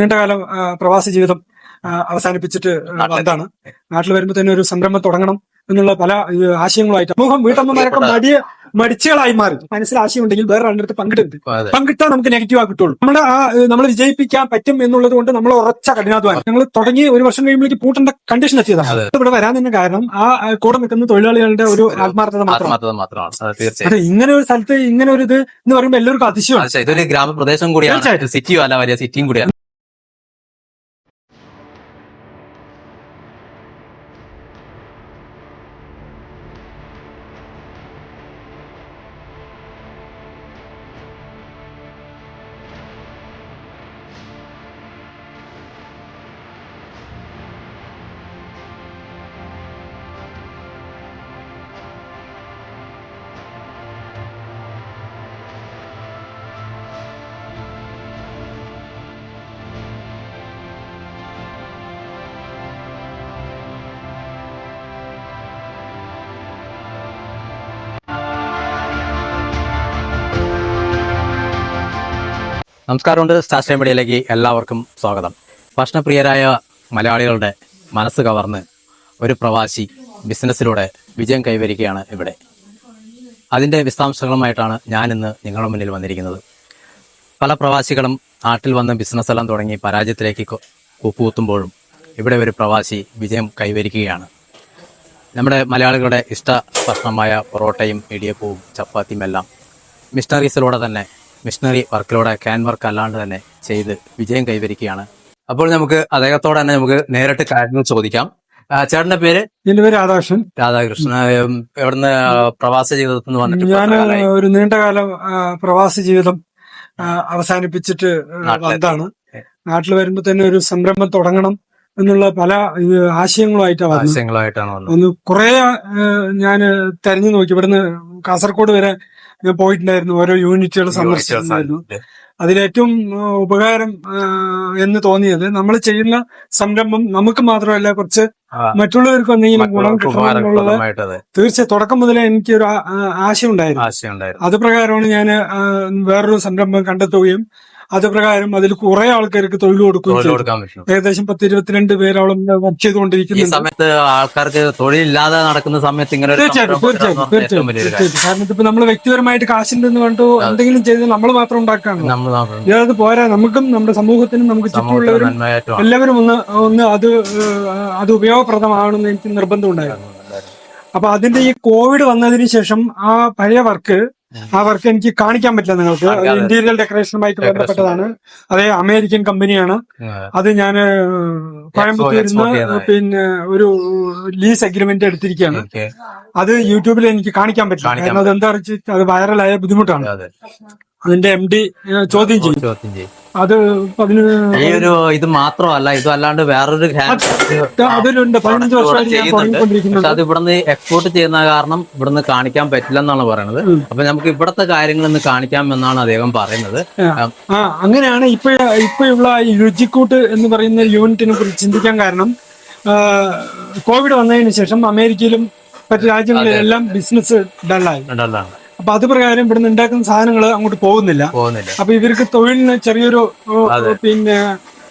നീണ്ടകാലം പ്രവാസി ജീവിതം അവസാനിപ്പിച്ചിട്ട് വന്നതാണ്. നാട്ടിൽ വരുമ്പോൾ തന്നെ ഒരു സംരംഭം തുടങ്ങണം എന്നുള്ള പല ആശയങ്ങളുമായിട്ട്. സമൂഹം വീട്ടമ്മമാരൊക്കെ മടിയ മടിച്ചുകളായി മാറി. മനസ്സിൽ ആശയം ഉണ്ടെങ്കിൽ വേറെ രണ്ടിടത്ത് പങ്കിട്ടുണ്ട്. പങ്കിട്ടാൽ നമുക്ക് നെഗറ്റീവ് ആ കിട്ടുള്ളൂ. നമ്മുടെ ആ നമ്മൾ വിജയിപ്പിക്കാൻ പറ്റും എന്നുള്ളത് കൊണ്ട് നമ്മൾ ഉറച്ച കഠിനാധ്വാനം. ഞങ്ങൾ തുടങ്ങി ഒരു വർഷം കഴിയുമ്പോഴേക്ക് പൂട്ടേണ്ട കണ്ടീഷൻ എത്തിയതാണ്. ഇവിടെ വരാൻ തന്നെ കാരണം ആ കൂടെ നിൽക്കുന്ന തൊഴിലാളികളുടെ ഒരു ആത്മാർത്ഥത മാത്രമാണ്. ഇങ്ങനെ ഒരു സ്ഥലത്ത് ഇങ്ങനെ ഒരു ഇത് എന്ന് പറയുമ്പോൾ എല്ലാവർക്കും അതിശയമാണ്. അത് ഗ്രാമപ്രദേശം കൂടിയാണ്. സിറ്റിയും അല്ല വലിയ സിറ്റിയും കൂടിയാണ്. നമസ്കാരമുണ്ട്. സ്റ്റാർ മീഡിയയിലേക്ക് എല്ലാവർക്കും സ്വാഗതം. ഭക്ഷണപ്രിയരായ മലയാളികളുടെ മനസ്സ് കവർന്ന് ഒരു പ്രവാസി ബിസിനസ്സിലൂടെ വിജയം കൈവരിക്കുകയാണ് ഇവിടെ. അതിന്റെ വിശദാംശങ്ങളുമായിട്ടാണ് ഞാനിന്ന് നിങ്ങളുടെ മുന്നിൽ വന്നിരിക്കുന്നത്. പല പ്രവാസികളും നാട്ടിൽ വന്ന് ബിസിനസ്സെല്ലാം തുടങ്ങി പരാജയത്തിലേക്ക് കൂപ്പുകുത്തുമ്പോഴും ഇവിടെ ഒരു പ്രവാസി വിജയം കൈവരിക്കുകയാണ്. നമ്മുടെ മലയാളികളുടെ ഇഷ്ട ഭക്ഷണമായ പൊറോട്ടയും ഇടിയപ്പവും ചപ്പാത്തിയും എല്ലാം മിഷണറീസിലൂടെ തന്നെ മിഷണറി വർക്കിലൂടെ ക്യാൻ വർക്ക് അല്ലാണ്ട് തന്നെ ചെയ്ത് വിജയം കൈവരിക്കുകയാണ്. അപ്പോൾ നമുക്ക് അദ്ദേഹത്തോടെ തന്നെ നമുക്ക് നേരിട്ട് കാര്യങ്ങൾ ചോദിക്കാം. ചേട്ടന്റെ പേര്? എന്റെ പേര് രാധാകൃഷ്ണൻ. രാധാകൃഷ്ണൻ. എവിടുന്ന് പ്രവാസ ജീവിതത്തിൽ നിന്ന് വന്നിട്ട് ഞാൻ ഒരു നീണ്ട കാലം പ്രവാസ ജീവിതം അവസാനിപ്പിച്ചിട്ട് വന്നതാണ്. നാട്ടിൽ വരുമ്പോ തന്നെ ഒരു സംരംഭം തുടങ്ങണം എന്നുള്ള പല ആശയങ്ങളുമായിട്ടാണ് ആശയങ്ങളുമായിട്ടാണ് ഒന്ന് കുറെ ഞാൻ തെരഞ്ഞു നോക്കി. ഇവിടുന്ന് കാസർഗോഡ് വരെ ഞാൻ പോയിട്ടുണ്ടായിരുന്നു. ഓരോ യൂണിറ്റുകൾ സന്ദർശിച്ചിട്ടുണ്ടായിരുന്നു. അതിലേറ്റവും ഉപകാരം എന്ന് തോന്നിയത് നമ്മൾ ചെയ്യുന്ന സംരംഭം നമുക്ക് മാത്രമല്ല കുറച്ച് മറ്റുള്ളവർക്ക് എന്തെങ്കിലും ഗുണം കിട്ടണമെന്നുള്ളത് തീർച്ചയായും തുടക്കം മുതലേ എനിക്ക് ഒരു ആശയം ഉണ്ടായിരുന്നു അത് പ്രകാരമാണ് ഞാൻ വേറൊരു സംരംഭം കണ്ടെത്തുകയും അത് പ്രകാരം അതിൽ കുറെ ആൾക്കാർക്ക് തൊഴിൽ കൊടുക്കും ഏകദേശം പത്ത് ഇരുപത്തിരണ്ട് പേരോളം വർക്ക് ഈ ചെയ്തുകൊണ്ടിരിക്കുന്നുണ്ട് സമയത്ത് ആൾക്കാർക്ക് തൊഴിലില്ലാതെ നടക്കുന്ന സമയത്ത് ഇങ്ങനെ തീർച്ചയായിട്ടും തീർച്ചയായിട്ടും കാരണം ഇതിപ്പോ നമ്മൾ വ്യക്തിപരമായിട്ട് കാശിന്റെ കണ്ടു എന്തെങ്കിലും ചെയ്ത് നമ്മൾ മാത്രം ഉണ്ടാക്കാണ് ഇതത് പോരാ നമുക്കും നമ്മുടെ സമൂഹത്തിനും നമുക്ക് ചുറ്റുമുള്ളവരും എല്ലാവരും ഒന്ന് ഒന്ന് അത് അത് ഉപയോഗപ്രദമാണെന്ന് എനിക്ക് നിർബന്ധമുണ്ടായിരുന്നു അപ്പൊ അതിന്റെ ഈ കോവിഡ് വന്നതിന് ശേഷം ആ പഴയ വർക്ക് ആ വർക്ക് എനിക്ക് കാണിക്കാൻ പറ്റില്ല നിങ്ങൾക്ക്. ഇന്റീരിയർ ഡെക്കറേഷനുമായിട്ട്. ബന്ധപ്പെട്ടതാണ്. അതേ അമേരിക്കൻ കമ്പനിയാണ് അത് ഞാൻ കോയമ്പത്തൂരിൽ നിന്ന് പിന്നെ ഒരു ലീസ് അഗ്രിമെന്റ് എടുത്തിരിക്കുകയാണ്. അത് യൂട്യൂബിൽ എനിക്ക് കാണിക്കാൻ പറ്റില്ല. കാരണം അത് എന്താ വെച്ചാൽ അത് വൈറലായ ബുദ്ധിമുട്ടാണ്. അതിന്റെ എം ഡി ചോദ്യം ചെയ്യും. ചോദ്യം ചെയ്യും. അത് അതിന് ഈ ഒരു ഇത് മാത്രമല്ല ഇത് അല്ലാണ്ട് വേറൊരു അതിലുണ്ട് പതിനഞ്ച് വർഷമായിട്ട് ഞാൻ അത് ഇവിടുന്ന് എക്സ്പോർട്ട് ചെയ്യുന്ന കാരണം ഇവിടുന്ന് കാണിക്കാൻ പറ്റില്ല എന്നാണ് പറയുന്നത്. അപ്പൊ നമുക്ക് ഇവിടത്തെ കാര്യങ്ങൾ ഇന്ന് കാണിക്കാം എന്നാണ് അദ്ദേഹം പറയുന്നത്. ആ. ആ അങ്ങനെയാണ് ഇപ്പൊ ഇപ്പോഴുള്ള ഈ രുചിക്കൂട്ട് എന്ന് പറയുന്ന യൂണിറ്റിനെ കുറിച്ച് ചിന്തിക്കാൻ കാരണം കോവിഡ് വന്നതിന് ശേഷം അമേരിക്കയിലും മറ്റു രാജ്യങ്ങളിലെല്ലാം ബിസിനസ് ഡള്ളായി. അപ്പൊ അത് പ്രകാരം ഇവിടുന്ന് ഉണ്ടാക്കുന്ന സാധനങ്ങൾ അങ്ങോട്ട് പോകുന്നില്ല. പോകുന്നില്ല. അപ്പൊ ഇവർക്ക് തൊഴിലിന് ചെറിയൊരു പിന്നെ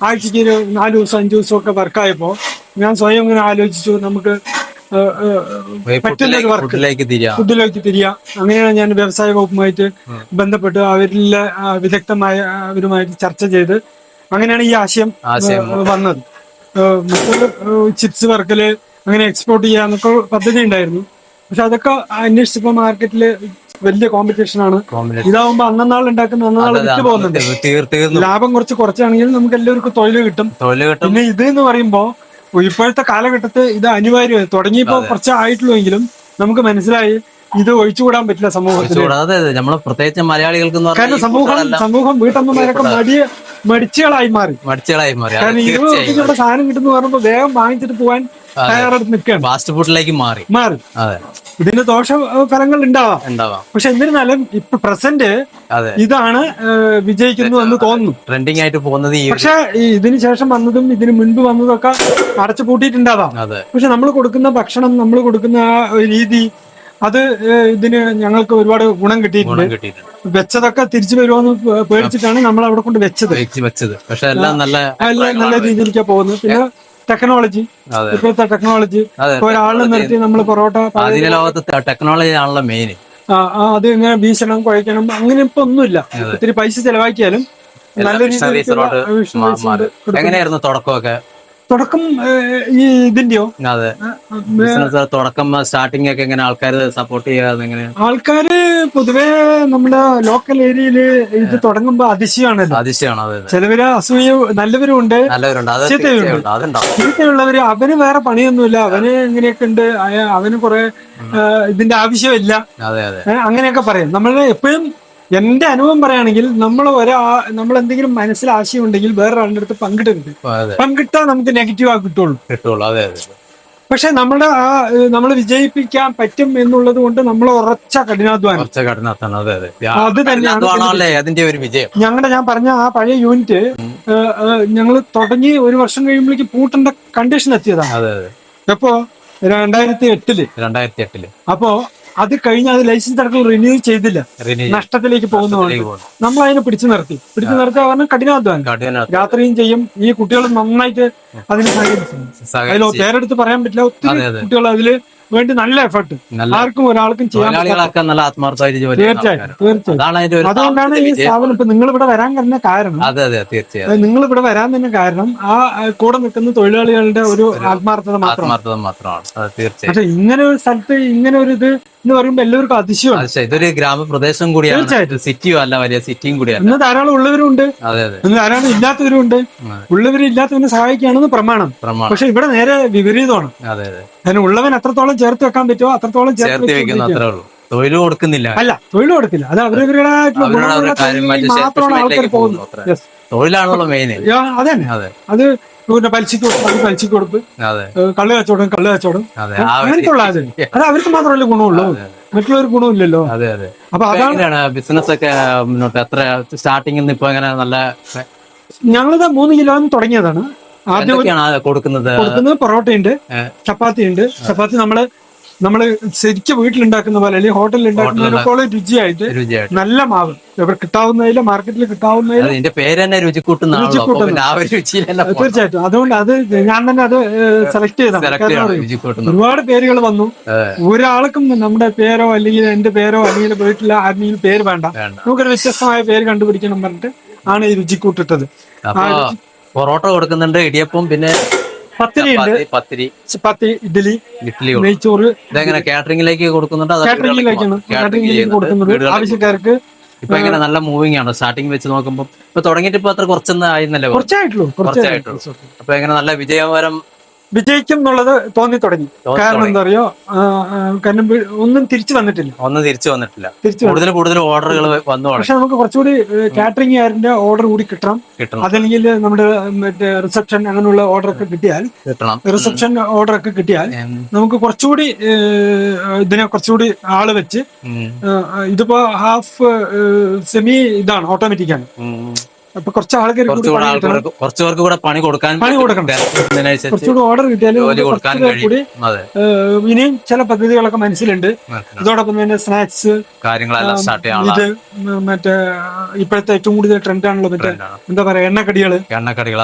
ആഴ്ചക്ക് ഒരു നാല് ദിവസം അഞ്ചു ദിവസം ഒക്കെ വർക്കായപ്പോ ഞാൻ സ്വയം ഇങ്ങനെ ആലോചിച്ചു നമുക്ക് ഏ, ഏ, പറ്റുന്ന ഒരു വർക്ക് ഫുഡിലേക്ക് തിരിയാം. അങ്ങനെയാണ് ഞാൻ വ്യവസായ വകുപ്പുമായിട്ട് ബന്ധപ്പെട്ട് അവരിലെ വിദഗ്ധമായ അവരുമായിട്ട് ചർച്ച ചെയ്ത് അങ്ങനെയാണ് ഈ ആശയം വന്നത്. ചിപ്സ് വർക്കൽ അങ്ങനെ എക്സ്പോർട്ട് ചെയ്യാന്നൊക്കെ പദ്ധതി ഉണ്ടായിരുന്നു. പക്ഷെ അതൊക്കെ അന്വേഷിച്ചപ്പോ മാർക്കറ്റിൽ വലിയ കോമ്പറ്റീഷൻ ആണ്. ഇതാവുമ്പോ അന്നാൾ ഉണ്ടാക്കുന്ന അന്നാൾ വിറ്റ് പോകുന്നുണ്ട്. ലാഭം കുറച്ച് കുറച്ചാണെങ്കിൽ നമുക്ക് എല്ലാവർക്കും തൊഴിൽ കിട്ടും. പിന്നെ ഇത് എന്ന് പറയുമ്പോ ഇപ്പോഴത്തെ കാലഘട്ടത്തിൽ ഇത് അനിവാര്യമായി തുടങ്ങിയപ്പോ കുറച്ച് ആയിട്ടുള്ളെങ്കിലും നമുക്ക് മനസ്സിലായി ഇത് ഒഴിച്ചുകൂടാൻ പറ്റില്ല സമൂഹത്തിൽ നമ്മൾ പ്രത്യേകിച്ച് മലയാളികൾക്ക് കാരണം സമൂഹം സമൂഹം വീട്ടമ്മമാരൊക്കെ മടിയ മടിച്ചുകളായി മാറി. മടിച്ചുകളായി മാറി. കാരണം ഇരുപത് ഉറുപ്പികയുടെ സാധനം കിട്ടുന്ന പറയുമ്പോ വേഗം വാങ്ങിച്ചിട്ട് പോകാൻ തയ്യാറെടുത്ത് നിൽക്കുകയാണ്. ഫാസ്റ്റ് ഫുഡിലേക്ക് മാറി. മാറി. അതെ. ഇതിന് ദോഷ ഫലങ്ങൾ ഉണ്ടാവാം. ഉണ്ടാവാം. പക്ഷെ എന്നിരുന്നാലും ഇപ്പൊ പ്രസന്റ് ഇതാണ് വിജയിക്കുന്നു എന്ന് തോന്നുന്നു. ട്രെൻഡിങ് ആയിട്ട് പോകുന്നത് പക്ഷെ ഇതിന് ശേഷം വന്നതും ഇതിന് മുൻപ് വന്നതും ഒക്കെ അടച്ചു പൂട്ടിയിട്ടുണ്ടാവാം പക്ഷെ നമ്മൾ കൊടുക്കുന്ന ഭക്ഷണം നമ്മൾ കൊടുക്കുന്ന രീതി അത് ഇതിന് ഞങ്ങൾക്ക് ഒരുപാട് ഗുണം കിട്ടിയിട്ടുണ്ട്. വെച്ചതൊക്കെ തിരിച്ചു വരുമോന്ന് പേടിച്ചിട്ടാണ് നമ്മൾ അവിടെ കൊണ്ട് വെച്ചത്. വെച്ച് വെച്ചത്. പക്ഷെ എല്ലാം നല്ല എല്ലാം നല്ല രീതിയിലേക്കാണ് പോകുന്നത്. പിന്നെ ടെക്നോളജി ഇപ്പോഴത്തെ ടെക്നോളജി. ഒരാളെ ഒരാളിനെ നിർത്തി നമ്മൾ പൊറോട്ട ലോകത്ത് ടെക്നോളജി ആണല്ലോ മെയിൻ ആ, അത് ഇങ്ങനെ ഭീഷണം കുഴക്കണം അങ്ങനെ ഇപ്പൊ ഒന്നുമില്ല. ഒത്തിരി പൈസ ചെലവാക്കിയാലും നല്ല രീതിയിൽ എങ്ങനെയായിരുന്നു തുടക്കമൊക്കെ? തുടക്കം ഈ ഇതിന്റെയോ? അതെ. ബിസിനസ് തുടക്കം സ്റ്റാർട്ടിംഗ് ഒക്കെ എങ്ങനെ ആൾക്കാർ സപ്പോർട്ട് ചെയ്യാതെ എങ്ങനെ ആൾക്കാര് പൊതുവെ നമ്മുടെ ലോക്കൽ ഏരിയയിൽ ഇത് തുടങ്ങുമ്പോ അതിശയമാണ് അതിശയമാണ് അതെ ചിലവര് അസൂയ നല്ലവരും ഉണ്ട് നല്ലവരുണ്ട് ചീത്തയുള്ളവര് അവന് വേറെ പണിയൊന്നുമില്ല. അവന് ഇങ്ങനെയൊക്കെ ഉണ്ട്. അവന് കുറെ ഇതിന്റെ ആവശ്യമില്ല. അങ്ങനെയൊക്കെ പറയും. നമ്മൾ എപ്പോഴും എന്റെ അനുഭവം പറയുകയാണെങ്കിൽ നമ്മൾ ഒരാ നമ്മൾ എന്തെങ്കിലും മനസ്സിൽ ആശയം ഉണ്ടെങ്കിൽ വേറൊരാളുടെ അടുത്ത് പങ്കിട്ടുണ്ട് പങ്കിട്ടാൽ നമുക്ക് നെഗറ്റീവ് ആ കിട്ടുള്ളൂ. കിട്ടുള്ളൂ. അതെ അതെ. പക്ഷെ നമ്മുടെ ആ നമ്മൾ വിജയിപ്പിക്കാൻ പറ്റും എന്നുള്ളത് കൊണ്ട് നമ്മൾ ഉറച്ച കഠിനാധ്വാനം. ഉറച്ച കഠിനാധ്വാനം. അതെ അതെ. അത് തന്നെയാണ് അതിന്റെ ഒരു വിജയം. ഞങ്ങളുടെ ഞാൻ പറഞ്ഞ ആ പഴയ യൂണിറ്റ് ഞങ്ങൾ തുടങ്ങി ഒരു വർഷം കഴിയുമ്പോഴേക്ക് പൂട്ടേണ്ട കണ്ടീഷൻ എത്തിയതാണ്. അതെ അതെ. എപ്പോ രണ്ടായിരത്തി എട്ടിൽ രണ്ടായിരത്തി എട്ടിൽ. അപ്പോ അത് കഴിഞ്ഞ് അത് ലൈസൻസ് അടക്കം റിന്യൂ ചെയ്തില്ല. നഷ്ടത്തിലേക്ക് പോകുന്നു. നമ്മൾ അതിനെ പിടിച്ചു നിർത്തി. പിടിച്ചു നിർത്തുക പറഞ്ഞാൽ കഠിനാധ്വാനം. കഠിന രാത്രിയും ചെയ്യും. ഈ കുട്ടികൾ നന്നായിട്ട് അതിന് സഹകരിച്ചു. അതിൽ പേരെടുത്ത് പറയാൻ പറ്റില്ല. ഒത്തിരി. കുട്ടികൾ അതിൽ വേണ്ടി നല്ല എഫർട്ട് ആർക്കും ഒരാൾക്കും ചെയ്യാൻ നല്ല ആത്മാർത്ഥമായിട്ട് ജോലി ചെയ്യുന്ന തീർച്ചയായും അതുകൊണ്ടാണ് ഈ. സ്ഥാപനം ഇപ്പൊ നിങ്ങൾ ഇവിടെ വരാൻ തന്നെ കാരണം. അതെ അതെ തീർച്ചയായും. നിങ്ങൾ ഇവിടെ വരാൻ തന്നെ കാരണം ആ കൂടെ നിൽക്കുന്ന തൊഴിലാളികളുടെ ഒരു ആത്മാർത്ഥത ആത്മാർത്ഥത മാത്രമാണ്. തീർച്ചയായും. പക്ഷെ ഇങ്ങനെ ഒരു സ്ഥലത്ത് ഇങ്ങനെ ഒരു ഇത് എന്ന് പറയുമ്പോൾ എല്ലാവർക്കും അതിശയമാണ്. ഇതൊരു ഗ്രാമപ്രദേശം കൂടിയാണ്. തീർച്ചയായിട്ടും. സിറ്റിയും അല്ല വലിയ സിറ്റിയും കൂടിയാണ് ഇന്ന് ധാരാളം ഉള്ളവരും ഉണ്ട് അതെ അതെ. ഇന്ന് ധാരാളം ഇല്ലാത്തവരും ഉണ്ട് അതെ. ഉള്ളവരും ഇല്ലാത്തവനെ സഹായിക്കുകയാണെന്ന് പ്രമാണം. പ്രമാണം. പക്ഷെ ഇവിടെ നേരെ വിപരീതമാണ്. അതെ അതെ. അതിന് ഉള്ളവൻ എത്രത്തോളം ചേർത്ത് വെക്കാൻ പറ്റുമോ? അത്രത്തോളം ചേർത്ത് വെക്കുന്ന. അത്രേ ഉള്ളൂ തൊഴിൽ കൊടുക്കുന്നില്ല. അല്ല തൊഴിൽ കൊടുക്കില്ല അത് മാത്രമാണ് ആൾക്കാർ പോകുന്നത്. Yes. തൊഴിലാണല്ലോ മെയിൻ അതെ. അത് പിന്നെ പലിശക്ക് കൊടുക്കും പലിശക്ക് കൊടുപ്പ് കള്ള് കച്ചവടം കള്ള് കച്ചവടം. അതെ ആ ഒരു- അങ്ങനത്തെ ഉള്ള അത് അത് അവർക്ക് മാത്രമല്ലേ ഗുണമുള്ളൂ. മറ്റുള്ളവർ ഗുണമില്ലല്ലോ. അതെ അതെ. അപ്പൊ അതാണ് ബിസിനസ് ഒക്കെ മുന്നോട്ട്? എത്ര സ്റ്റാർട്ടിംഗ് ഇപ്പൊ അങ്ങനെ നല്ല ഞങ്ങളിത് മൂന്ന് കിലോന്ന് തുടങ്ങിയതാണ്. ആദ്യം കൊടുക്കുന്നത്? കൊടുക്കുന്നത് പൊറോട്ടയുണ്ട് ഉണ്ട് ചപ്പാത്തി ഉണ്ട് ചപ്പാത്തി നമ്മൾ നമ്മൾ ശരിക്കും വീട്ടിലുണ്ടാക്കുന്ന പോലെ അല്ലെങ്കിൽ ഹോട്ടലിൽ ഉണ്ടാക്കുന്നതിനേക്കാളും രുചിയായിട്ട് രുചിയായിട്ട്. നല്ല മാവ്. കിട്ടാവുന്നതിൽ മാർക്കറ്റിൽ കിട്ടാവുന്നതിൽ അത് പേര് തന്നെ തന്നെ തീർച്ചയായിട്ടും. അതുകൊണ്ട് അത് ഞാൻ തന്നെ അത് സെലക്ട് ചെയ്ത ഒരുപാട് പേരുകൾ വന്നു. ഒരാൾക്കും നമ്മുടെ പേരോ അല്ലെങ്കിൽ എന്റെ പേരോ അല്ലെങ്കിൽ വീട്ടിലെ ആരുടെയും പേര് വേണ്ട. നമുക്കൊരു വ്യത്യസ്തമായ പേര് കണ്ടുപിടിക്കണം പറഞ്ഞിട്ട് ആണ് ഈ രുചിക്കൂട്ടിട്ടത്. പൊറോട്ട കൊടുക്കുന്നുണ്ട് ഇടിയപ്പം പിന്നെ പത്തിരി ഉണ്ട്. പത്തിരി. ചപ്പാത്തി ഇഡ്ഡലി ഇഡ്ഡലി. നെയ്ച്ചോറ്. ഇതെങ്ങനെ കാറ്ററിംഗിലേക്ക് കൊടുക്കുന്നുണ്ട് കാറ്ററിംഗിലേക്കാണ് കാറ്ററിംഗിലേക്ക്? കൊടുക്കുന്നത് ആവശ്യക്കാർക്ക്. ഇപ്പൊ എങ്ങനെ നല്ല മൂവിങ് ആണ്. സ്റ്റാർട്ടിങ് വെച്ച് നോക്കുമ്പോ ഇപ്പൊ തുടങ്ങിയിട്ട് ഇപ്പൊ അത്ര കുറച്ചൊന്നും ആയിരുന്നല്ലോ. കുറച്ചായിട്ടുള്ളൂ കുറച്ചായിട്ടുള്ളൂ. കുറച്ചായിട്ടുള്ളൂ. അപ്പൊ എങ്ങനെ നല്ല വിജയകരം വിജയിക്കും എന്നുള്ളത് തോന്നി തുടങ്ങി. കാരണം എന്താ ആ, കാരണം ഒന്നും തിരിച്ചു വന്നിട്ടില്ല. ഒന്നും തിരിച്ചു വന്നിട്ടില്ല. തിരിച്ചു കൂടുതൽ കൂടുതൽ ഓർഡറുകൾ വന്നു പക്ഷെ നമുക്ക് കുറച്ചുകൂടി കാറ്ററിംഗുകാരന്റെ ഓർഡർ കൂടി കിട്ടണം. അതല്ലെങ്കിൽ നമ്മുടെ മറ്റേ റിസപ്ഷൻ അങ്ങനെയുള്ള ഓർഡർ ഒക്കെ കിട്ടിയാൽ കിട്ടണം. റിസപ്ഷൻ ഓർഡർ ഒക്കെ കിട്ടിയാൽ നമുക്ക് കുറച്ചുകൂടി ഇതിനെ കുറച്ചുകൂടി ആൾ വെച്ച് ഇതിപ്പോ ഹാഫ് സെമി ഇതാണ് ഓട്ടോമാറ്റിക് ആണ്. അപ്പൊ കുറച്ച് ആൾക്കാർ കൂടി കുറച്ചുകൂടെ പണി കിട്ടണം. ആൾക്കാർക്ക് കുറച്ചു പേർക്ക് കൂടെ പണി കൊടുക്കാൻ പണി കൊടുക്കണം. കുറച്ചുകൂടെ ഓർഡർ കിട്ടിയാലും കൊടുക്കാൻ കൂടി ഇനിയും ചില പദ്ധതികളൊക്കെ മനസ്സിലുണ്ട്. ഇതോടൊപ്പം തന്നെ സ്നാക്സ് കാര്യങ്ങളെല്ലാം സ്റ്റാർട്ട് ചെയ്യാനുള്ള ഇത് മറ്റേ ഇപ്പോഴത്തെ ഏറ്റവും കൂടുതൽ ട്രെൻഡ് ആണല്ലോ മറ്റേ. എന്താ പറയാ എണ്ണക്കടികൾ. എണ്ണക്കടികൾ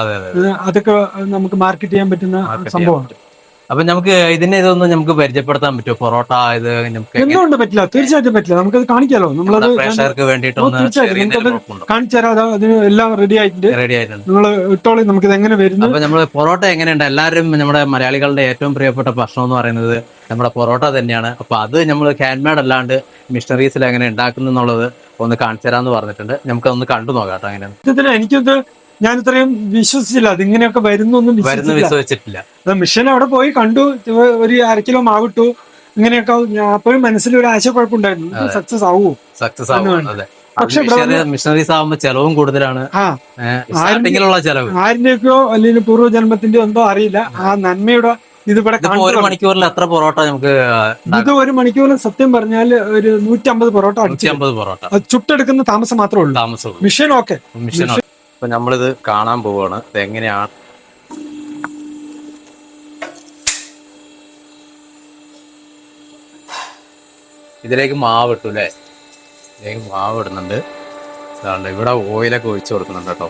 അതൊക്കെ നമുക്ക് മാർക്കറ്റ് ചെയ്യാൻ പറ്റുന്ന സംഭവമാണ് അപ്പൊ നമുക്ക് ഇതിനെ ഇതൊന്നും നമുക്ക് പരിചയപ്പെടുത്താൻ പറ്റുമോ? പൊറോട്ട ഇത് നമുക്ക് എന്തുകൊണ്ട് പറ്റില്ല. തീർച്ചയായിട്ടും പറ്റില്ല. നമുക്കത് കാണിക്കാലോ? നമ്മളത് പ്രേക്ഷകർക്ക് വേണ്ടിയിട്ടൊന്ന് തീർച്ചയായിട്ടും. കാണിച്ചു തരാം. അതിന് എല്ലാം റെഡി ആയിട്ടുണ്ട്. റെഡി ആയിട്ടുണ്ട്. നിങ്ങൾ ഇട്ടോളി ഇത് എങ്ങനെ വരുന്നു അപ്പൊ നമ്മൾ പൊറോട്ട എങ്ങനെയുണ്ട്? എല്ലാവരും നമ്മുടെ മലയാളികളുടെ ഏറ്റവും പ്രിയപ്പെട്ട ഭക്ഷണം എന്ന് പറയുന്നത് നമ്മുടെ പൊറോട്ട തന്നെയാണ്. അപ്പൊ അത് നമ്മൾ ഹാൻഡ്മേഡ് അല്ലാണ്ട് മിഷണറീസിൽ എങ്ങനെ ഉണ്ടാക്കുന്നു എന്നുള്ളത് ഒന്ന് കാണിച്ചു തരാന്ന് പറഞ്ഞിട്ടുണ്ട്. നമുക്ക് ഒന്ന് കണ്ടു നോക്കാം കേട്ടോ അങ്ങനെ എനിക്കത് ഞാൻ ഇത്രയും വിശ്വസിച്ചില്ല. അതിങ്ങനെയൊക്കെ വരുന്നൊന്നും വിശ്വസിച്ചിട്ടില്ല. മിഷൻ അവിടെ പോയി കണ്ടു. ഒരു അര കിലോ മാവിട്ടു. ഇങ്ങനെയൊക്കെ അപ്പോഴും മനസ്സിൽ ഒരു ആശയക്കുഴപ്പമുണ്ടായിരുന്നു സക്സസ് ആവൂ. സക്സസ് ആവും പക്ഷെ മിഷണറീസ് ആവുമ്പോ ചെലവും കൂടുതലാണ്. ചെലവ്. ആരുടെയൊക്കെയോ അല്ലെങ്കിൽ പൂർവജന്മത്തിന്റെ എന്തോ അറിയില്ല. ആ. നന്മയുടെ ഇത് ഇവിടെ ഒരു മണിക്കൂറിൽ എത്ര പൊറോട്ട നമുക്ക് ഇത് ഒരു മണിക്കൂറിൽ സത്യം പറഞ്ഞാൽ ഒരു നൂറ്റമ്പത് പൊറോട്ട നൂറ്റി അടിച്ചു അമ്പത് പൊറോട്ട. ചുട്ടെടുക്കുന്ന താമസം മാത്രമേ ഉള്ളൂ. താമസം മിഷൻ ഓക്കെ. മിഷൻ അപ്പൊ നമ്മളിത് കാണാൻ പോവാണ്. ഇത് എങ്ങനെയാണ് ഇതിലേക്ക് മാവ് ഇട്ടു അല്ലേ? ഇതിലേക്ക് മാവ് ഇടുന്നുണ്ട് ഇതാണ്ട് ഇവിടെ ഓയിലൊക്കെ ഒഴിച്ചു കൊടുക്കുന്നുണ്ട് കേട്ടോ.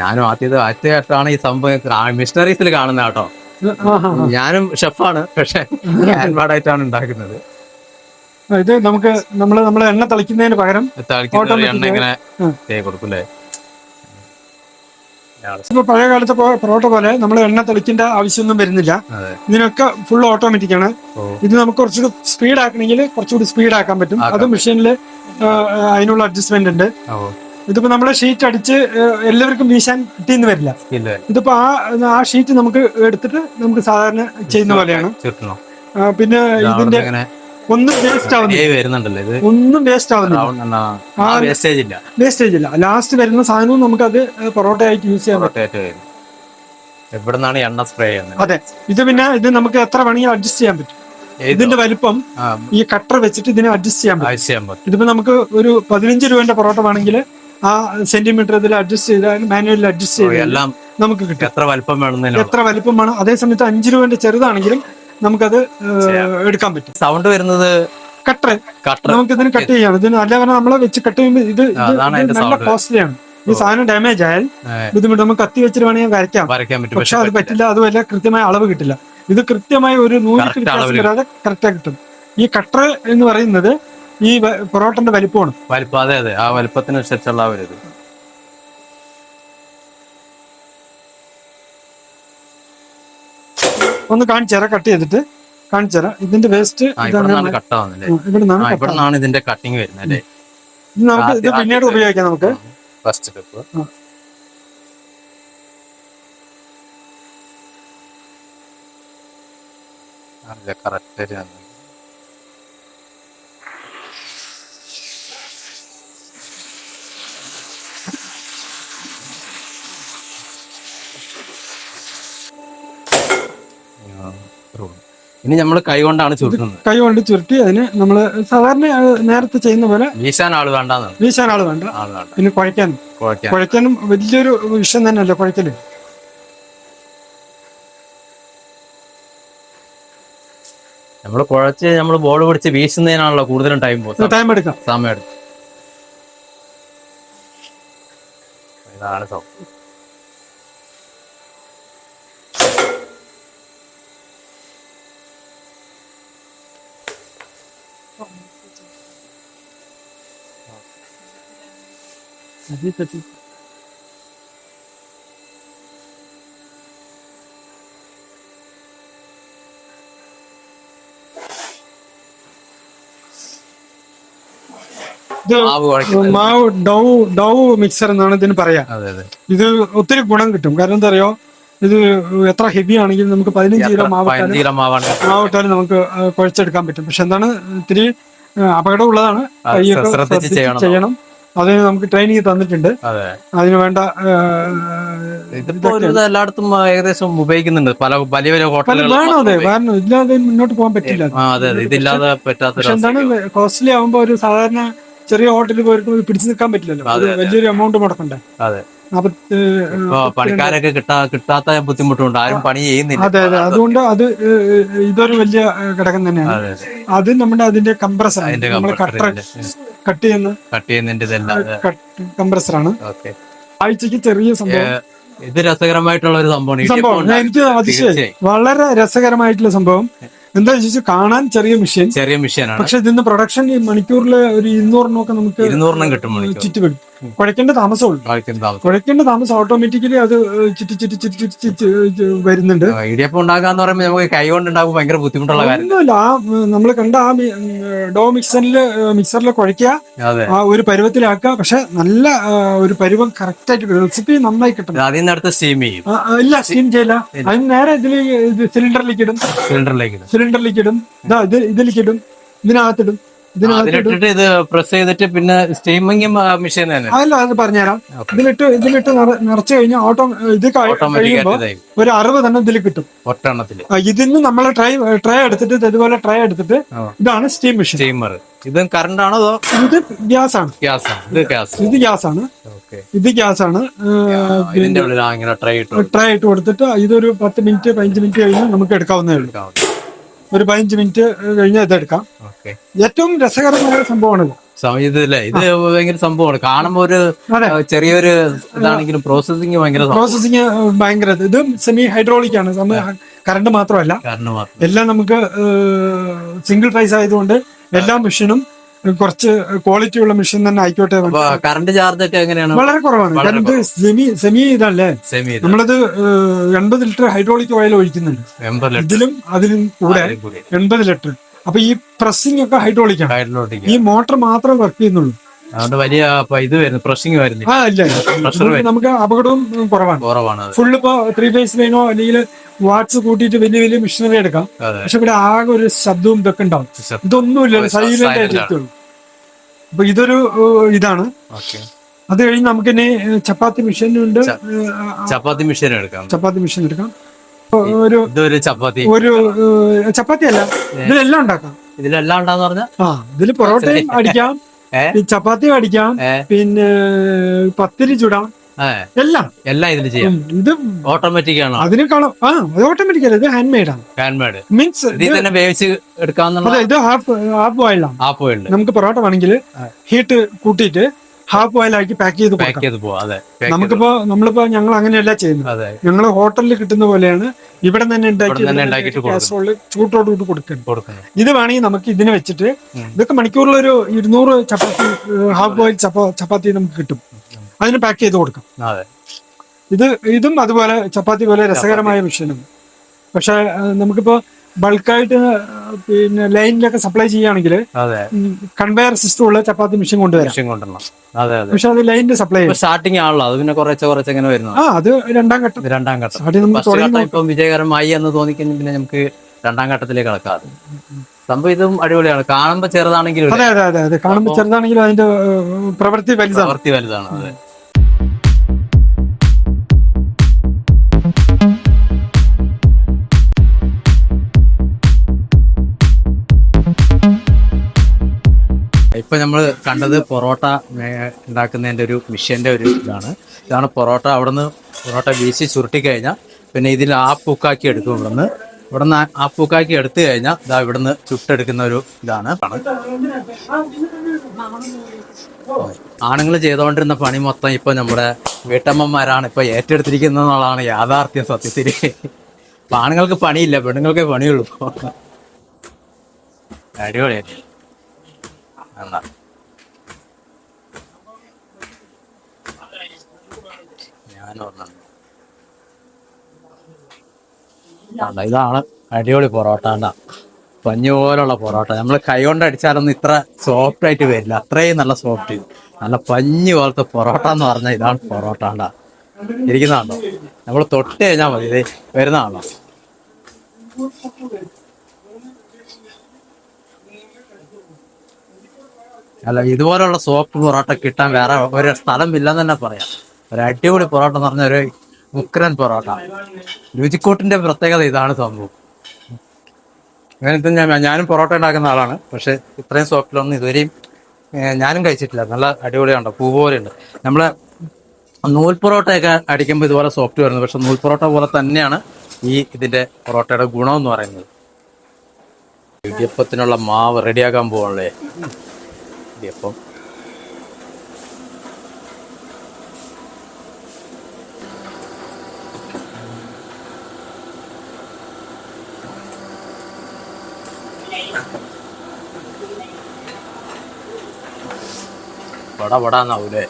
ഞാനും ആദ്യത് ആദ്യമായിട്ടാണ് ഈ സംഭവം മിഷണറീസിൽ കാണുന്നത് കേട്ടോ. ഞാനും ഷെഫാണ് പക്ഷെ ഹാൻഡ്മാഡായിട്ടാണ് ഉണ്ടാക്കുന്നത്. ഇത് നമുക്ക് നമ്മൾ നമ്മളെ എണ്ണ തളിക്കുന്നതിന് പകരം തളിക്കുന്ന എണ്ണ ഇങ്ങനെ കൊടുക്കും അല്ലേ? ഇപ്പൊ പഴയ കാലത്തെ പൊറോട്ട പോലെ നമ്മൾ എണ്ണ തെളിക്കേണ്ട ആവശ്യമൊന്നും വരുന്നില്ല. ഇതിനൊക്കെ ഫുൾ ഓട്ടോമാറ്റിക് ആണ്. ഇത് നമുക്ക് കുറച്ചുകൂടി സ്പീഡ് ആക്കണമെങ്കിൽ കുറച്ചുകൂടി സ്പീഡ് ആക്കാൻ പറ്റും. അത്. മെഷീനിൽ അതിനുള്ള അഡ്ജസ്റ്റ്മെന്റ് ഉണ്ട്. ഇതിപ്പോ നമ്മളെ ഷീറ്റ് അടിച്ച് എല്ലാവർക്കും വീശാൻ കിട്ടിയെന്ന് വരില്ല. ഇതിപ്പോ ആ ആ ഷീറ്റ് നമുക്ക് എടുത്തിട്ട് നമുക്ക് സാധാരണ ചെയ്യുന്ന പോലെയാണ്. പിന്നെ ഇതിന്റെ ഒന്നും വേസ്റ്റ് ആവുന്നില്ല. ഇത്. ഒന്നും വേസ്റ്റ് ആവുന്നില്ല. വേസ്റ്റേജ് ഇല്ല. വേസ്റ്റേജ് ഇല്ല. ലാസ്റ്റ് വരുന്ന സാധനവും നമുക്ക് അത് പൊറോട്ട ആയിട്ട് യൂസ് ചെയ്യാൻ പറ്റും റൊട്ടേറ്റ് വരും. എവിടെ എണ്ണ സ്പ്രേ ചെയ്യുന്നത്? അതെ. ഇത് പിന്നെ ഇത് നമുക്ക് എത്ര വേണമെങ്കിലും അഡ്ജസ്റ്റ് ചെയ്യാൻ പറ്റും. ഇതിന്റെ വലിപ്പം ഈ കട്ടർ വെച്ചിട്ട് ഇതിനെ അഡ്ജസ്റ്റ് ചെയ്യാൻ പറ്റും. ഇതിപ്പോ നമുക്ക് ഒരു പതിനഞ്ച് രൂപന്റെ പൊറോട്ട വേണമെങ്കിൽ ആ സെന്റിമീറ്റർ ഇതിൽ അഡ്ജസ്റ്റ് ചെയ്താൽ മാനുവലിൽ അഡ്ജസ്റ്റ് ചെയ്ത് എല്ലാം നമുക്ക് കിട്ടും. എത്ര വലിപ്പം വേണം എത്ര വലിപ്പം വേണം. അതേ സമയത്ത് അഞ്ച് രൂപന്റെ ചെറുതാണെങ്കിലും നമുക്കത് എടുക്കാൻ പറ്റും. സൗണ്ട് വരുന്നത് കട്ടർ. കട്ടർ. നമുക്ക് ഇതിന് കട്ട് ചെയ്യാം. ഇതിന് അല്ല പറഞ്ഞാൽ നമ്മളെ വെച്ച് കട്ട് ചെയ്യുമ്പോൾ ഇത് നല്ല sound. കോസ്റ്റ്ലി ആണ്. ഈ സാധനം ഡാമേജ് ആയാൽ. ബുദ്ധിമുട്ട്. നമുക്ക് കത്തി വെച്ചിട്ട് വേണമെങ്കിൽ വരയ്ക്കാം. വരയ്ക്കാൻ പറ്റും. പക്ഷെ അത് പറ്റില്ല. അതുമല്ല കൃത്യമായ അളവ് കിട്ടില്ല. ഇത് കൃത്യമായ ഒരു നൂറ്റി. വരാതെ കറക്റ്റായി കിട്ടും. ഈ കട്ടർ എന്ന് പറയുന്നത് ഈ പൊറോട്ടന്റെ വലിപ്പമാണ്. വലിപ്പം. അതെ അതെ. ആ വലിപ്പത്തിനനുസരിച്ചുള്ള ഒരു ഒന്ന് കാണിച്ചുതരാം കട്ട് ചെയ്തിട്ട് കാണിച്ചുതരാം ഇതിന്റെ വേസ്റ്റ് ഇവിടുന്നാണ് ഇതിന്റെ കട്ടിങ് വരുന്നത് അല്ലേ? നമുക്ക് ഇത് പിന്നീട് ഉപയോഗിക്കാം നമുക്ക്. ഫസ്റ്റ് സ്റ്റെപ്പ് ആ. ഇനി നമ്മൾ കൈ കൊണ്ടാണ് ചുരുട്ടുന്നത്. കൈ കൊണ്ട് ചുരുട്ടി അതിന് നമ്മൾ സാധാരണ നേരത്തെ ചെയ്യുന്ന പോലെ വീശാൻ ആൾ വേണ്ട വീശാൻ ആൾ വേണ്ട. പിന്നെ കുഴയ്ക്കാൻ കുഴക്കാൻ കുഴയ്ക്കാനും വലിയൊരു വിഷയം തന്നെയല്ലേ കുഴയ്ക്കൽ? നമ്മൾ കുഴച്ച് നമ്മൾ ബോൾ പിടിച്ച് വീശുന്നതിനാണല്ലോ കൂടുതലും ടൈം പോകും ടൈം എടുക്കാം. സമയം എടുക്കാം. ഇതാണ് സൗണ്ട് മാവ് കുഴക്കുന്നത് മാവ് ഡൗ ഡൗ മിക്സർ എന്നാണ് ഇതിന് പറയാ. ഇത് ഒത്തിരി ഗുണം കിട്ടും. കാരണം എന്താ അറിയോ? ഇത് എത്ര ഹെവി ആണെങ്കിലും നമുക്ക് പതിനഞ്ച് കിലോ മാവ് ഇട്ടാലും പതിനഞ്ച് കിലോ മാവാണ് മാവ് ഇട്ടാലും നമുക്ക് കുഴച്ചെടുക്കാൻ പറ്റും. പക്ഷെ എന്താണ് ഇത്തിരി അപകടം ഉള്ളതാണ്. അത് കൈയൊക്കെ ശ്രദ്ധിച്ച് ശ്രദ്ധിച്ച് ചെയ്യണം. അതിന് നമുക്ക് ട്രെയിനിങ് തന്നിട്ടുണ്ട്. അതെ. അതിന് വേണ്ട ഇതിപ്പോ എല്ലായിടത്തും ഏകദേശം ഉപയോഗിക്കുന്നുണ്ട്. പല വലിയ വലിയ ഹോട്ടലുകൾ ഇല്ലാതെ മുന്നോട്ട് പോകാൻ പറ്റില്ല. ഇതില്ലാതെ പറ്റാത്ത കോസ്റ്റ്ലി ആവുമ്പോ ഒരു സാധാരണ ചെറിയ ഹോട്ടലിൽ പോയിട്ട് പിടിച്ചു നിൽക്കാൻ പറ്റില്ലല്ലോ. വലിയൊരു എമൗണ്ട് മുടക്കണ്ടേ? അതെ. പണിക്കാരൊക്കെ കിട്ടാ കിട്ടാത്ത ബുദ്ധിമുട്ടുണ്ട്. ആരും പണി ചെയ്യുന്നില്ല. അതെ അതെ. അതുകൊണ്ട് അത് ഇതൊരു വലിയ ഘടകം തന്നെയാണ്. അതെ നമ്മുടെ അതിന്റെ കംപ്രസർ നമ്മൾ കട്ടർ കട്ട് ചെയ്യുന്ന കട്ട് ചെയ്യുന്നതിന്റെ കംപ്രസറാണ് ആഴ്ചക്ക് ചെറിയ സംഭവം. ഇത് രസകരമായിട്ടുള്ള ഒരു സംഭവമാണ്. എനിക്ക് അതിശയം വളരെ രസകരമായിട്ടുള്ള സംഭവം. എന്താ ചോദിച്ചാൽ കാണാൻ ചെറിയ മെഷീൻ ചെറിയ മെഷീനാണ് പക്ഷെ ഇതിന്റെ പ്രൊഡക്ഷൻ മണിക്കൂറിൽ ഒരു ഇരുന്നൂറിനൊക്കെ നമുക്ക് ഇരുന്നൂറിനും കിട്ടും മണിക്കൂർ. ചുറ്റി വരും കുഴക്കേണ്ട താമസമുള്ളൂ കാണിക്കുന്ന താമസം. കുഴക്കേണ്ട താമസം ഓട്ടോമാറ്റിക്കലി അത് ചിറ്റി ചിറ്റി ചിറ്റി ചിറ്റി ചുറ്റി വരുന്നുണ്ട്. ഇടിയപ്പം ഉണ്ടാകാന്ന് പറയുമ്പോൾ നമുക്ക് കൈ കൊണ്ട് ഉണ്ടാകുമ്പോൾ ഭയങ്കര ബുദ്ധിമുട്ടുള്ള കാര്യം. ഒന്നുമില്ല. ആ നമ്മൾ കണ്ട ആ ഡോ മിക്സറിൽ മിക്സറിൽ കുഴയ്ക്കുക. ആ ഒരു പരുവത്തിലാക്കുക. പക്ഷെ നല്ല ഒരു പരുവം കറക്റ്റ് ആയിട്ട് റെസിപ്പി നന്നായി കിട്ടും അതിൽ നിന്ന് അടുത്ത് സ്റ്റീം ചെയ്യും. ഇല്ല സ്റ്റീം ചെയ്യില്ല. അതിന് നേരെ ഇതിൽ സിലിണ്ടറിലേക്ക് ഇടും. സിലിണ്ടറിലേക്ക് ഇടും. സിലിണ്ടറിലേക്ക് ഇടും. ഇതാ ഇത് ഇതിലേക്ക് ഇടും. ഇതിനകത്തിടും. ഇതിനകത്തിടും അതിലിട്ടിട്ട് ഇത് പ്രസ് ചെയ്തിട്ട് പിന്നെ സ്റ്റീമിംഗ് മെഷീൻ തന്നെ. അതല്ല അത് പറഞ്ഞുതരാം. ഇതിലിട്ട് ഇതിലിട്ട് നിറച്ചു കഴിഞ്ഞാൽ ഓട്ടോ ഇത് കഴിയുമ്പോൾ കഴിയുമ്പോ ഒരു അറിവ് തന്നെ ഇതിൽ കിട്ടും. ഒട്ടെണ്ണത്തിൽ ആ, ഇതിന്ന് നമ്മൾ ട്രൈ ട്രൈ എടുത്തിട്ട് ഇതുപോലെ ട്രൈ എടുത്തിട്ട് ഇതാണ് സ്റ്റീം മെഷീൻ സ്റ്റീമർ ഇത് കറണ്ട് ആണോ അതോ ഇത് ഗ്യാസ് ആണ് ഗ്യാസ്? ആണ് ഇത് ഗ്യാസ്. ഇത് ഗ്യാസ് ആണ് ഇത് ഗ്യാസ് ആണ് ഇതിന്റെ ഉള്ളിൽ ഇട്ടു ട്രേ ഇട്ട് കൊടുത്തിട്ട് ഇതൊരു പത്ത് മിനിറ്റ് പതിനഞ്ച് മിനിറ്റ് കഴിഞ്ഞാൽ നമുക്ക് എടുക്കാവുന്നേ ഉള്ളൂ. ഒരു പതിനഞ്ച് മിനിറ്റ് കഴിഞ്ഞാൽ ഇതെടുക്കാം ഏറ്റവും രസകരമായ സംഭവമാണിത്. ഇതല്ലേ ഇത് ഭയങ്കര സംഭവമാണ്. കാണുമ്പോൾ ഒരു ചെറിയൊരു ഇതാണെങ്കിലും പ്രോസസിങ് ഭയങ്കര പ്രോസസിങ് ഭയങ്കര. ഇത്. സെമി ഹൈഡ്രോളിക് ആണ്. കറണ്ട് മാത്രമല്ല. എല്ലാം നമുക്ക് സിംഗിൾ ഫൈസ് ആയതുകൊണ്ട് എല്ലാ മെഷീനും കുറച്ച് ക്വാളിറ്റി ഉള്ള മെഷീൻ തന്നെ ആയിക്കോട്ടെ കറണ്ട് ചാർജ് ഒക്കെ എങ്ങനെയാണ്? വളരെ കുറവാണ്. കറണ്ട് സെമി സെമി ഇതല്ലേ? സെമി നമ്മളത് എൺപത് ലിറ്റർ ഹൈഡ്രോളിക് ഓയിൽ ഒഴിക്കുന്നുണ്ട്. ഇതിലും അതിലും കൂടെ കൂടി. എൺപത് ലിറ്റർ. അപ്പൊ ഈ പ്രസ്സിംഗ് ഒക്കെ ഹൈഡ്രോളിക് ആണ്. ഈ മോട്ടർ മാത്രമേ വർക്ക് ചെയ്യുന്നുള്ളൂ. അതുകൊണ്ട് വലിയ ഇത് വരുന്നു പ്രഷിങ് വരുന്നില്ല ആ ഇല്ല നമുക്ക് നമുക്ക് അപകടവും കുറവാണ്. കുറവാണ് അത്. ഫുൾ ഇപ്പോ ത്രീ ഫേസ് ലൈനോ അല്ലെങ്കിൽ വാട്സ് കൂട്ടിട്ട് വലിയ വലിയ മിഷനറി എടുക്കാം. അതെ പക്ഷെ ഇവിടെ ആകെ ഒരു ശബ്ദവും ഇതൊക്കെ ഉണ്ടാവും. ശബ്ദം. ഇതൊന്നുമില്ല ഒരു സൈലന്റ് silent ആയിട്ട് ആണ്. ഇരിക്കുള്ളൂ അപ്പൊ ഇതൊരു ഏഹ്, ഇതാണ്. ഓക്കെ. അത് കഴിഞ്ഞ് നമുക്ക് ഇനി ചപ്പാത്തി മിഷനുണ്ട് ഉണ്ട്. ചപ്പാത്തി മെഷീൻ എടുക്കാം. ചപ്പാത്തി മെഷീൻ എടുക്കാം. ഒരു ഇതൊരു ചപ്പാത്തി. ഒരു ഏഹ്, ചപ്പാത്തി അല്ല ഇതിലെല്ലാം ഉണ്ടാക്കാം. ഇതിലെല്ലാം ഉണ്ടാന്ന് പറഞ്ഞ? ആ ഇതിൽ പൊറോട്ടയും അടിക്കാം. ഏ? മേടിക്കാം? പിന്നെ പത്തിരി ചുടാം. എല്ലാം. എല്ലാം ഇതിൽ ചെയ്യാം. ഇത് ഓട്ടോമാറ്റിക് ആണോ? അതിനേക്കാളും ആ അത് ഓട്ടോമാറ്റിക് അല്ല ഇത് ഹാൻഡ് മെയ്ഡ് ആണ് ഹാൻഡ്മേഡ് മീൻസ് ഇതിൽ തന്നെ വേവിച്ച് എടുക്കാന്നുള്ള അതെ ഇത് ഹാഫ് ഹാഫ് ബോയിൽഡ് ആണ്. ഹാഫ് ബോയിൽഡ് നമുക്ക് പൊറോട്ട വേണമെങ്കിൽ ഹീറ്റ് കൂട്ടിയിട്ട് ഹാഫ് ബോയിൽ ആക്കി പാക്ക് ചെയ്ത് പാക്ക് ചെയ്ത് പോവാം. അതെ നമുക്കിപ്പോ നമ്മളിപ്പോ ഞങ്ങൾ അങ്ങനെയല്ല ചെയ്യുന്നത് ഞങ്ങൾ ഹോട്ടലിൽ കിട്ടുന്ന പോലെയാണ് ഇവിടെ തന്നെ ഉണ്ടാക്കി. കാസറോളിൽ ചൂട്ടോട് കൂടി കൊടുക്കുന്നത് കൊടുക്കുന്നു. ഇത് വേണമെങ്കിൽ നമുക്ക് ഇതിനെ വെച്ചിട്ട്. ഇതൊക്കെ മണിക്കൂറിൽ ഒരു ഇരുന്നൂറ് ചപ്പാത്തി ഹാഫ് ബോയിൽ ചപ്പാത്തി നമുക്ക് കിട്ടും. അതിന് പാക്ക് ചെയ്ത് കൊടുക്കാം. ഇത് ഇതും അതുപോലെ ചപ്പാത്തി പോലെ രസകരമായ മെഷീനാണ് പക്ഷെ നമുക്കിപ്പോ ബൾക്കായിട്ട് പിന്നെ ലൈനിലൊക്കെ സപ്ലൈ ചെയ്യുകയാണെങ്കിൽ അതെ. കൺവെയർ സിസ്റ്റം ഉള്ള ചപ്പാത്തി മെഷീൻ കൊണ്ടുവരാം. കൊണ്ടുവരണം. അതെ അതെ. പക്ഷെ അത് ലൈനിന്റെ സപ്ലൈ സ്റ്റാർട്ടിങ് ആണല്ലോ. അത് പിന്നെ കുറച്ച് കുറച്ച് എങ്ങനെ വരുന്നു. ആ അത് രണ്ടാം ഘട്ടം. രണ്ടാം ഘട്ടം. ഇപ്പം വിജയകരമായി എന്ന് തോന്നിക്കഴിഞ്ഞാൽ പിന്നെ നമുക്ക് രണ്ടാം ഘട്ടത്തിലേക്ക് കടക്കാം സംഭവം ഇതും അടിപൊളിയാണ്. കാണുമ്പോൾ ചെറുതാണെങ്കിലും അതെ അതെ അതെ കാണുമ്പോൾ ചെറുതാണെങ്കിലും അതിന്റെ പ്രവൃത്തി വലുതാണ്. പ്രവൃത്തി വലുതാണ് അതെ. ഇപ്പൊ നമ്മൾ കണ്ടത് പൊറോട്ട ഉണ്ടാക്കുന്നതിന്റെ ഒരു മിഷ്യന്റെ ഒരു ഇതാണ്. ഇതാണ് പൊറോട്ട. അവിടുന്ന് പൊറോട്ട വീശി ചുരുട്ടി കഴിഞ്ഞാൽ പിന്നെ ഇതിൽ ആ പൂക്കാക്കി എടുക്കും ഇവിടുന്ന്. ഇവിടുന്ന് ആ- പൂക്കാക്കി എടുത്തു കഴിഞ്ഞാൽ ഇതാ ഇവിടുന്ന് ചുട്ടെടുക്കുന്ന ഒരു ഇതാണ്. ആണുങ്ങൾ ചെയ്തുകൊണ്ടിരുന്ന പണി മൊത്തം ഇപ്പൊ നമ്മുടെ വീട്ടമ്മമാരാണ് ഇപ്പൊ ഏറ്റെടുത്തിരിക്കുന്നത് എന്നുള്ളതാണ് യാഥാർത്ഥ്യം സത്യത്തിൽ ആണുങ്ങൾക്ക് പണിയില്ല പെണ്ണുങ്ങൾക്കേ പണിയുള്ളൂ. അടിപൊളിയായിട്ട്. എന്നാ. ഞാൻ ഇതാണ് അടിപൊളി പൊറോട്ട എന്നാ പഞ്ഞു പോലുള്ള പൊറോട്ട. നമ്മൾ കൈ കൊണ്ട് അടിച്ചാലൊന്നും ഇത്ര സോഫ്റ്റ് ആയിട്ട് വരില്ല. അത്രയും നല്ല സോഫ്റ്റ് നല്ല പഞ്ഞു പോലത്തെ പൊറോട്ട എന്ന് പറഞ്ഞാൽ ഇതാണ് പൊറോട്ട ഉണ്ടാ ഇരിക്കുന്നതാണോ നമ്മൾ തൊട്ട് കഴിഞ്ഞാൽ മതി. ഇതേ വരുന്നതാണോ അല്ല ഇതുപോലുള്ള സോപ്പ് പൊറോട്ട കിട്ടാൻ വേറെ ഒരു സ്ഥലമില്ലെന്ന് തന്നെ പറയാം. ഒരു അടിപൊളി പൊറോട്ട എന്ന് പറഞ്ഞ ഒരു മുക്രൻ പൊറോട്ട. രുചിക്കൂട്ടിന്റെ പ്രത്യേകത ഇതാണ് സംഭവം. അങ്ങനത്തെ ഞാൻ ഞാനും പൊറോട്ട ഉണ്ടാക്കുന്ന ആളാണ്. പക്ഷെ ഇത്രയും സോപ്പിലൊന്നും ഇതുവരെയും ഞാനും കഴിച്ചിട്ടില്ല. നല്ല അടിപൊളിയുണ്ട് പൂ പോലെയുണ്ട്. നമ്മൾ നൂൽ പൊറോട്ടയൊക്കെ അടിക്കുമ്പോൾ ഇതുപോലെ സോഫ്റ്റ് വരുന്നത് പക്ഷെ നൂൽ പൊറോട്ട പോലെ തന്നെയാണ് ഈ ഇതിന്റെ പൊറോട്ടയുടെ ഗുണം എന്ന് പറയുന്നത്. ഇടിയപ്പത്തിനുള്ള മാവ് റെഡിയാക്കാൻ പോകണല്ലേ ഇടിയപ്പം വട വടാന്നാവൂലേ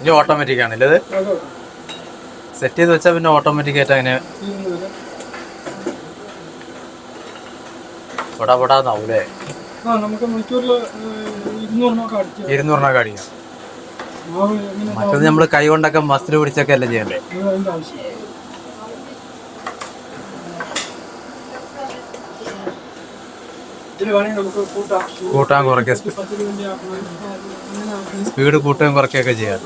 ഇനി ഓട്ടോമാറ്റിക് ആണ് ഇത് സെറ്റ് ചെയ്ത് വെച്ചാൽ പിന്നെ ഓട്ടോമാറ്റിക് ആയിട്ട് അങ്ങനെ പൊടാ പൊടാന്നാവൂലേ ഇരുന്നൂറിനൊക്കെ അടിക്കാം. മറ്റത് നമ്മൾ കൈ കൊണ്ടൊക്കെ മസിൽ പിടിച്ചൊക്കെ അല്ലേ ചെയ്യണ്ടേ അത് അതിന്റെ ആവശ്യം ഇതിൽ വേണമെങ്കിൽ നമുക്ക് കൂട്ടാം കൂട്ടാൻ കുറയ്ക്കുക. സ്പീഡ് കൂട്ടുകയും കുറയ്ക്കുകയൊക്കെ ചെയ്യാം.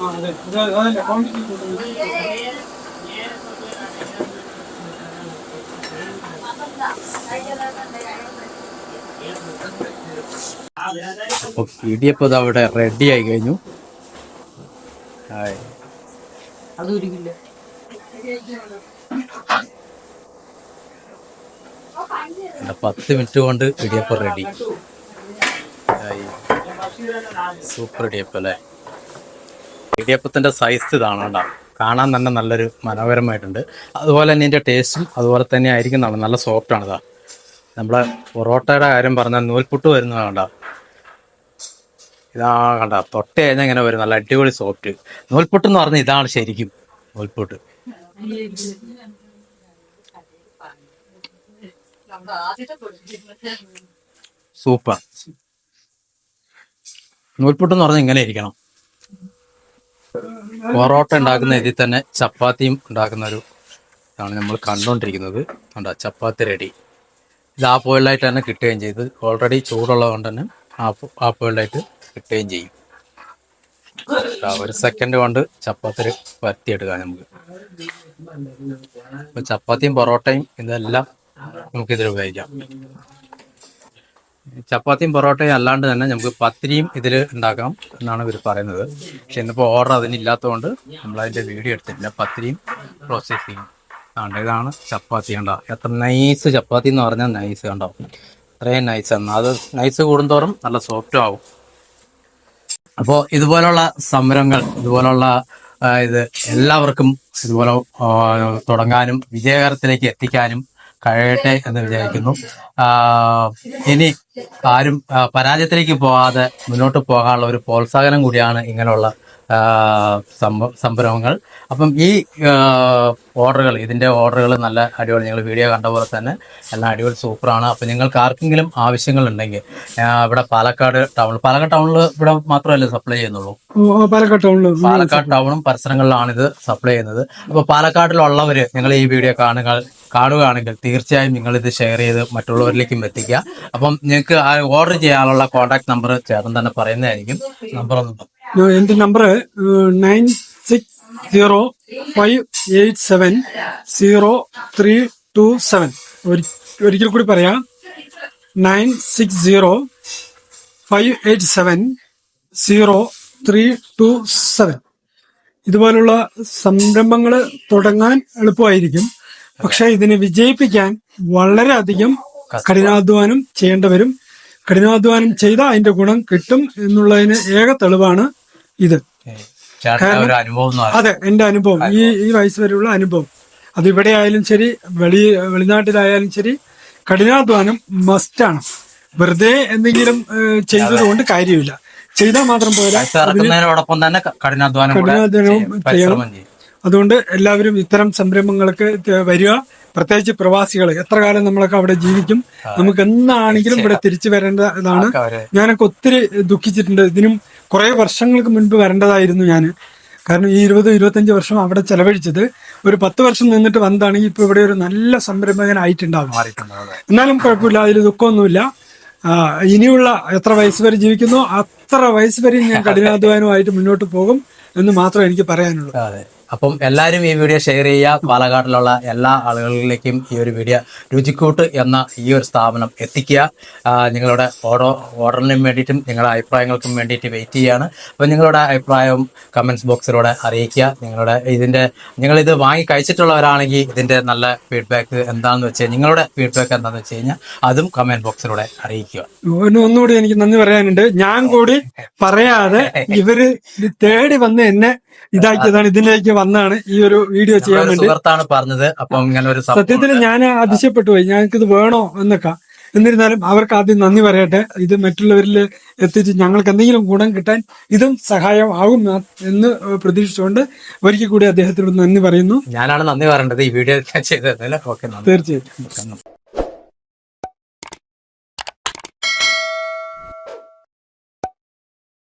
ഇടിയപ്പം ഇത് അവിടെ റെഡി ആയി കഴിഞ്ഞു. അത് എന്താ പത്ത് മിനിറ്റ് കൊണ്ട് ഇടിയപ്പം റെഡി സൂപ്പർ ഇടിയപ്പം അല്ലേ? ഇടിയപ്പത്തിന്റെ സൈസ് ഇതാണ് കേട്ടോ. കാണാൻ തന്നെ നല്ലൊരു മനോഹരമായിട്ടുണ്ട്. അതുപോലെ തന്നെ ഇതിന്റെ ടേസ്റ്റും അതുപോലെ തന്നെ ആയിരിക്കും നമ്മൾ നല്ല സോഫ്റ്റാണ് ഇതാ നമ്മളെ പൊറോട്ടയുടെ കാര്യം പറഞ്ഞാൽ നൂൽപുട്ട് വരുന്നത് കണ്ട ഇതാ കണ്ട തൊട്ട് കഴിഞ്ഞാൽ ഇങ്ങനെ വരും. നല്ല അടിപൊളി സോഫ്റ്റ് നൂൽപുട്ട് എന്ന് പറഞ്ഞാൽ ഇതാണ് ശരിക്കും നൂൽപുട്ട്. സൂപ്പർ. നൂൽപുട്ട് എന്ന് പറഞ്ഞാൽ ഇങ്ങനെ ഇരിക്കണം. പൊറോട്ട ഉണ്ടാക്കുന്ന ഇതിൽ തന്നെ ചപ്പാത്തിയും ഉണ്ടാക്കുന്ന ഒരു ഇതാണ് നമ്മൾ കണ്ടുകൊണ്ടിരിക്കുന്നത് കണ്ടോ? ചപ്പാത്തി റെഡി ഇത് ആ പോയിലായിട്ട് തന്നെ കിട്ടുകയും ചെയ്ത്. ഓൾറെഡി ചൂടുള്ളത് കൊണ്ട് തന്നെ ആ പോയിലായിട്ട് കിട്ടുകയും ചെയ്യും. ഒരു സെക്കൻഡ് കൊണ്ട് ചപ്പാത്തി പരത്തിയെടുക്കാം നമുക്ക്. ചപ്പാത്തിയും പൊറോട്ടയും ഇതെല്ലാം നമുക്ക് ഇതിൽ ഉപയോഗിക്കാം. ചപ്പാത്തിയും പൊറോട്ടയും അല്ലാണ്ട് തന്നെ നമുക്ക് പത്തിരിയും ഇതിൽ ഉണ്ടാക്കാം എന്നാണ് ഇവർ പറയുന്നത്. പക്ഷെ ഇന്നിപ്പോൾ ഓർഡർ അതിനില്ലാത്തതുകൊണ്ട് നമ്മൾ അതിന്റെ വീഡിയോ എടുത്തിട്ടില്ല. പത്തിരിയും പ്രോസസ് ചെയ്യും. ആണ്ട് ഇതാണ് ചപ്പാത്തി കണ്ടോ? എത്ര നൈസ് ചപ്പാത്തി എന്ന് പറഞ്ഞാൽ നൈസ് കണ്ടോ? അത്രയും നൈസ് ആണ്. അത് നൈസ് കൂടുന്തോറും നല്ല സോഫ്റ്റും ആവും. അപ്പോൾ ഇതുപോലുള്ള സമരങ്ങൾ ഇതുപോലുള്ള ഇത് എല്ലാവർക്കും ഇതുപോലെ തുടങ്ങാനും വിജയകരത്തിലേക്ക് എത്തിക്കാനും കഴിയട്ടെ എന്ന് വിചാരിക്കുന്നു. ഇനി ആരും പരാജയത്തിലേക്ക് പോകാതെ മുന്നോട്ട് പോകാനുള്ള ഒരു പ്രോത്സാഹനം കൂടിയാണ് ഇങ്ങനെയുള്ള സംരംഭങ്ങൾ. അപ്പം ഈ ഓർഡറുകൾ ഇതിന്റെ ഓർഡറുകൾ നല്ല അടിപൊളി. നിങ്ങൾ വീഡിയോ കണ്ട പോലെ തന്നെ എല്ലാം അടിപൊളി സൂപ്പറാണ്. അപ്പം നിങ്ങൾക്ക് ആർക്കെങ്കിലും ആവശ്യങ്ങൾ ഉണ്ടെങ്കിൽ ഇവിടെ പാലക്കാട് ടൗണിൽ പാലക്കാട് ടൗണിൽ ഇവിടെ മാത്രമല്ല സപ്ലൈ ചെയ്യുന്നുള്ളൂ? പാലക്കാട് ടൗണിൽ പാലക്കാട് ടൗണും പരിസരങ്ങളിലാണ് ഇത് സപ്ലൈ ചെയ്യുന്നത്. അപ്പോൾ പാലക്കാട്ടിലുള്ളവർ നിങ്ങൾ ഈ വീഡിയോ കാണുക കാണുകയാണെങ്കിൽ തീർച്ചയായും നിങ്ങൾ ഇത് ഷെയർ ചെയ്ത് മറ്റുള്ളവരിലേക്കും എത്തിക്കുക. അപ്പം നിങ്ങൾക്ക് ആ ഓർഡർ ചെയ്യാനുള്ള കോൺടാക്ട് നമ്പർ ചേട്ടൻ തന്നെ പറയുന്നതായിരിക്കും. നമ്പർ ഒന്ന് എന്റെ number nine six zero five eight seven zero three two seven ഒരിക്കൽ കൂടി പറയാം. Nine six zero five eight seven zero three two seven ഇതുപോലുള്ള സംരംഭങ്ങൾ തുടങ്ങാൻ എളുപ്പമായിരിക്കും. പക്ഷെ ഇതിനെ വിജയിപ്പിക്കാൻ വളരെയധികം കഠിനാധ്വാനം ചെയ്യേണ്ടി വരും കഠിനാധ്വാനം ചെയ്താൽ അതിന്റെ ഗുണം കിട്ടും എന്നുള്ളതിന് ഏക തെളിവാണ് ഇത്. അതെ എന്റെ അനുഭവം. ഈ ഈ വയസ്സ് വരെയുള്ള അനുഭവം. അത് ഇവിടെ ആയാലും ശരി വെളി വെളിനാട്ടിലായാലും ശരി കഠിനാധ്വാനം മസ്റ്റാണ് വെറുതെ എന്തെങ്കിലും ചെയ്തത് ചെയ്തതുകൊണ്ട് കാര്യമില്ല. ചെയ്താൽ മാത്രം പോരാ. തന്നെ കഠിനാധ്വാനം കൂടെ കഠിനാധ്വാനവും ചെയ്യും. അതുകൊണ്ട് എല്ലാവരും ഇത്തരം സംരംഭങ്ങൾക്ക് വരിക. പ്രത്യേകിച്ച് പ്രവാസികൾ എത്ര കാലം നമ്മളൊക്കെ അവിടെ ജീവിക്കും? നമുക്ക് എന്നാണെങ്കിലും ഇവിടെ തിരിച്ചു വരേണ്ടതാണ്. ഞാനൊക്കെ ഒത്തിരി ദുഃഖിച്ചിട്ടുണ്ട്. ഇതിനും കുറെ വർഷങ്ങൾക്ക് മുൻപ് വരേണ്ടതായിരുന്നു ഞാൻ കാരണം ഈ ഇരുപത് ഇരുപത്തഞ്ച് വർഷം അവിടെ ചെലവഴിച്ചത് ഒരു പത്ത് വർഷം നിന്നിട്ട് വന്നതാണെങ്കിൽ ഇപ്പൊ ഇവിടെ ഒരു നല്ല സംരംഭകനായിട്ടുണ്ടാകും. എന്നാലും കുഴപ്പമില്ല അതിൽ ദുഃഖമൊന്നുമില്ല. ഇനിയുള്ള എത്ര വയസ്സ് വരെ ജീവിക്കുന്നു അത്ര വയസ്സ് വരെയും ഞാൻ കഠിനാധ്വാനമായിട്ട് മുന്നോട്ട് പോകും എന്ന് മാത്രമേ എനിക്ക് പറയാനുള്ളൂ. അപ്പം എല്ലാവരും ഈ വീഡിയോ ഷെയർ ചെയ്യുക. പാലക്കാട്ടിലുള്ള എല്ലാ ആളുകളിലേക്കും ഈ ഒരു വീഡിയോ രുചിക്കൂട്ട് എന്ന ഈ ഒരു സ്ഥാപനം എത്തിക്കുക. നിങ്ങളുടെ ഓരോ ഓർഡറിനും വേണ്ടിയിട്ടും നിങ്ങളുടെ അഭിപ്രായങ്ങൾക്കും വേണ്ടിയിട്ട് വെയിറ്റ് ചെയ്യുകയാണ്. അപ്പം നിങ്ങളുടെ അഭിപ്രായവും കമൻസ് ബോക്സിലൂടെ അറിയിക്കുക. നിങ്ങളുടെ ഇതിന്റെ നിങ്ങളിത് വാങ്ങി കഴിച്ചിട്ടുള്ളവരാണെങ്കിൽ ഇതിന്റെ നല്ല ഫീഡ്ബാക്ക് എന്താണെന്ന് വെച്ച് നിങ്ങളുടെ ഫീഡ്ബാക്ക് എന്താണെന്ന് വെച്ച് കഴിഞ്ഞാൽ അതും കമന്റ് ബോക്സിലൂടെ അറിയിക്കുക. ഒന്ന് ഒന്നുകൂടി എനിക്ക് നന്ദി പറയാനുണ്ട്. ഞാൻ കൂടി പറയാതെ ഇവർ തേടി വന്ന് എന്നെ ഇതാക്കിയതാണ് ഇതിലേക്ക് വന്നാണ് ഈ ഒരു വീഡിയോ ചെയ്യാൻ വേണ്ടി. സുഹൃത്താണ് പറഞ്ഞത് അപ്പൊ ഇങ്ങനെ ഒരു സത്യത്തിൽ ഞാൻ അതിശയപ്പെട്ടു പോയി. ഞങ്ങൾക്കിത് വേണോ എന്നൊക്കെ. എന്നിരുന്നാലും അവർക്ക് ആദ്യം നന്ദി പറയട്ടെ. ഇത് മറ്റുള്ളവരിൽ എത്തിച്ച് ഞങ്ങൾക്ക് എന്തെങ്കിലും ഗുണം കിട്ടാൻ ഇതും സഹായം ആകും എന്ന് പ്രതീക്ഷിച്ചുകൊണ്ട് ഒരിക്കൽ കൂടി അദ്ദേഹത്തിനോട് നന്ദി പറയുന്നു. ഞാനാണ് നന്ദി പറയേണ്ടത്. ഈ വീഡിയോ ചെയ്തതിൽ